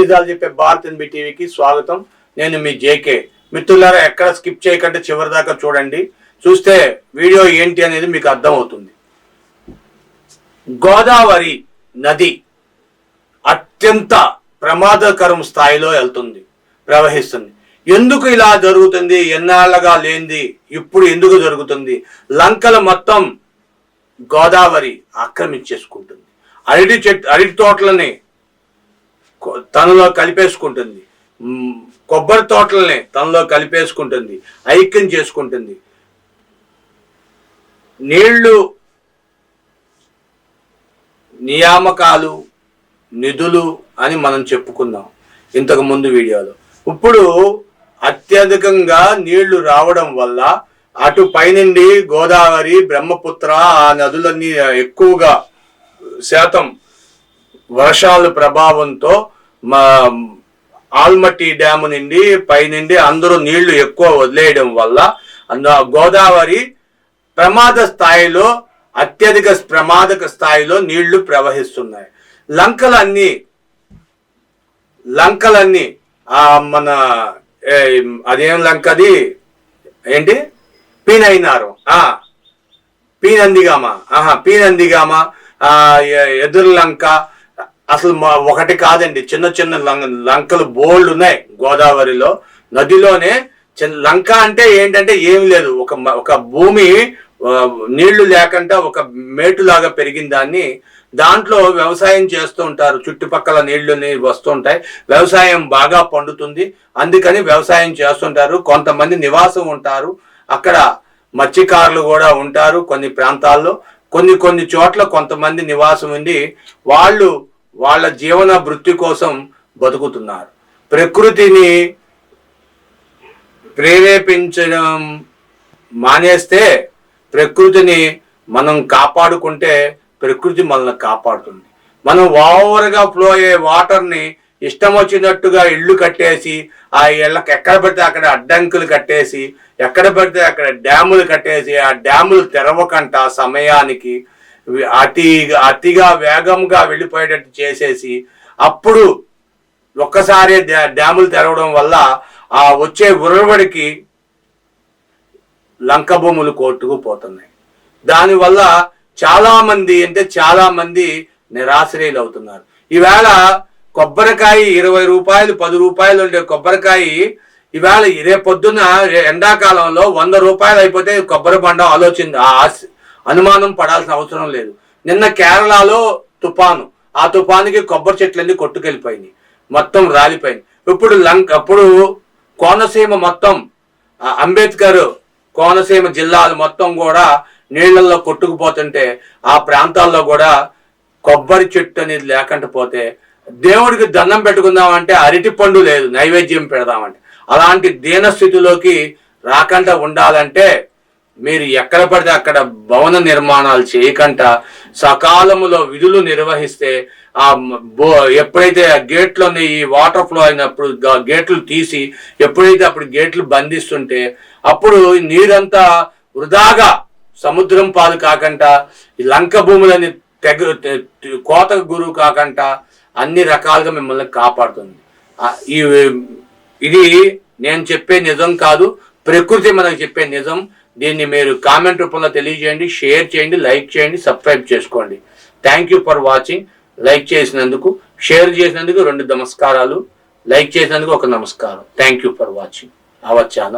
నిజాలు చెప్పే భారత్ ఎన్బి టీవీకి స్వాగతం. నేను మీ జేకే. మిత్రులారా ఎక్కడ స్కిప్ చేయకుండా చివరి దాకా చూడండి. చూస్తే వీడియో ఏంటి అనేది మీకు అర్థమవుతుంది. గోదావరి నది అత్యంత ప్రమాదకరం స్థాయిలో వెళ్తుంది ప్రవహిస్తుంది. ఎందుకు ఇలా జరుగుతుంది? ఎన్నాళ్ళగా లేనిది ఇప్పుడు ఎందుకు జరుగుతుంది? లంకలు మొత్తం గోదావరి ఆక్రమించేసుకుంటుంది. అరటి చెట్టు అరటి తోటలని తనలో కలిపేసుకుంటుంది. కొబ్బరి తోటలని తనలో కలిపేసుకుంటుంది. ఐక్యం చేసుకుంటుంది. నీళ్ళు నియామకాలు నిధులు అని మనం చెప్పుకుందాం ఇంతకు ముందు వీడియోలో. ఇప్పుడు అత్యధికంగా నీళ్ళు రావడం వల్ల అటు పైనుండి గోదావరి బ్రహ్మపుత్ర ఆ నదులన్నీ ఎక్కువగా శాతం వర్షాలు ప్రభావంతో మా ఆల్మట్టి డ్యామ్ నుండి పైనుండి అందరూ నీళ్ళు ఎక్కువ వదిలేయడం వల్ల అందు గోదావరి ప్రమాద స్థాయిలో అత్యధిక ప్రమాదక స్థాయిలో నీళ్ళు ప్రవహిస్తున్నాయి. లంకలన్నీ లంకలన్నీ ఆ మన అదేం లంక అది ఏంటి? పీనైనారు. ఆ పీనందిగామ. ఆహా పీనందిగామ ఎదురు లంక అసలు మా- ఒకటి కాదండి చిన్న చిన్న లం- లంకలు బోల్డ్ ఉన్నాయి గోదావరిలో. నదిలోనే చిన్న లంక అంటే ఏంటంటే ఏమి లేదు. ఒక ఒక భూమి నీళ్ళు లేకుండా ఒక మేటులాగా పెరిగిన దాన్ని దాంట్లో వ్యవసాయం చేస్తూ ఉంటారు. చుట్టుపక్కల నీళ్ళు వస్తుంటాయి వ్యవసాయం బాగా పండుతుంది. అందుకని వ్యవసాయం చేస్తుంటారు. కొంతమంది నివాసం ఉంటారు. అక్కడ మత్స్యకారులు కూడా ఉంటారు కొన్ని ప్రాంతాల్లో. కొన్ని కొన్ని చోట్ల కొంతమంది నివాసం ఉండి వాళ్ళు వాళ్ళ జీవన వృత్తి కోసం బతుకుతున్నారు. ప్రకృతిని ప్రేరేపించడం మానేస్తే ప్రకృతిని మనం కాపాడుకుంటే ప్రకృతి మనల్ని కాపాడుతుంది. మనం ఓవర్గా ఫ్లో అయ్యే వాటర్ని ఇష్టం వచ్చినట్టుగా ఇళ్ళు కట్టేసి ఆ ఇళ్ళకి ఎక్కడ పడితే అక్కడ అడ్డంకులు కట్టేసి ఎక్కడ పడితే అక్కడ డ్యాములు కట్టేసి ఆ డ్యాములు తెరవకంట సమయానికి అతి అతిగా వేగంగా వెళ్ళిపోయేటట్టు చేసేసి అప్పుడు ఒక్కసారి డ్యాములు తెరవడం వల్ల ఆ వచ్చే ఉరవడికి లంక భూములు కొట్టుకుపోతున్నాయి దానివల్ల చాలామంది అంటే చాలామంది నిరాశ్రయులు అవుతున్నారు ఈవేళ కొబ్బరికాయ ఇరవై రూపాయలు పది రూపాయలు ఉండే కొబ్బరికాయ ఈవేళ రేపు పొద్దున్న ఎండాకాలంలో వంద రూపాయలు అయిపోతే కొబ్బరి బండం ఆలోచన ఆ ఆశ- అనుమానం పడాల్సిన అవసరం లేదు. నిన్న కేరళలో తుఫాను. ఆ తుఫానుకి కొబ్బరి చెట్లన్నీ కొట్టుకెళ్ళిపోయినాయి. మొత్తం రాలిపోయింది ఇప్పుడు లంక అప్పుడు కోనసీమ మొత్తం అంబేద్కర్ కోనసీమ జిల్లాలు మొత్తం కూడా నీళ్ళలో కొట్టుకుపోతుంటే ఆ ప్రాంతాల్లో కూడా కొబ్బరి చెట్టు అనేది లేకుండా పోతే దేవుడికి దండం పెట్టుకుందామంటే అరటి పండు లేదు నైవేద్యం పెడదామంటే. అలాంటి దీన స్థితిలోకి రాకుండా ఉండాలంటే మీరు ఎక్కడ పడితే అక్కడ భవన నిర్మాణాలు చేయకుండా సకాలములో విధులు నిర్వహిస్తే ఆ బో ఎప్పుడైతే ఆ గేట్లు ఈ వాటర్ ఫ్లో అయినప్పుడు గేట్లు తీసి ఎప్పుడైతే అప్పుడు గేట్లు బంధిస్తుంటే అప్పుడు నీరంతా వృధాగా సముద్రం పాలు కాకుండా ఈ లంక భూములని తెగ కోతకు గురువు కాకుండా అన్ని రకాలుగా మిమ్మల్ని కాపాడుతుంది. ఇది నేను చెప్పే నిజం కాదు ప్రకృతి మనకు చెప్పే నిజం దీన్ని మీరు కామెంట్ రూపంలో తెలియజేయండి షేర్ చేయండి లైక్ చేయండి సబ్స్క్రైబ్ చేసుకోండి. Thank you for watching like చేసినందుకు షేర్ చేసినందుకు రెండు నమస్కారాలు. లైక్ చేసినందుకు ఒక నమస్కారం. Thank you for watching our channel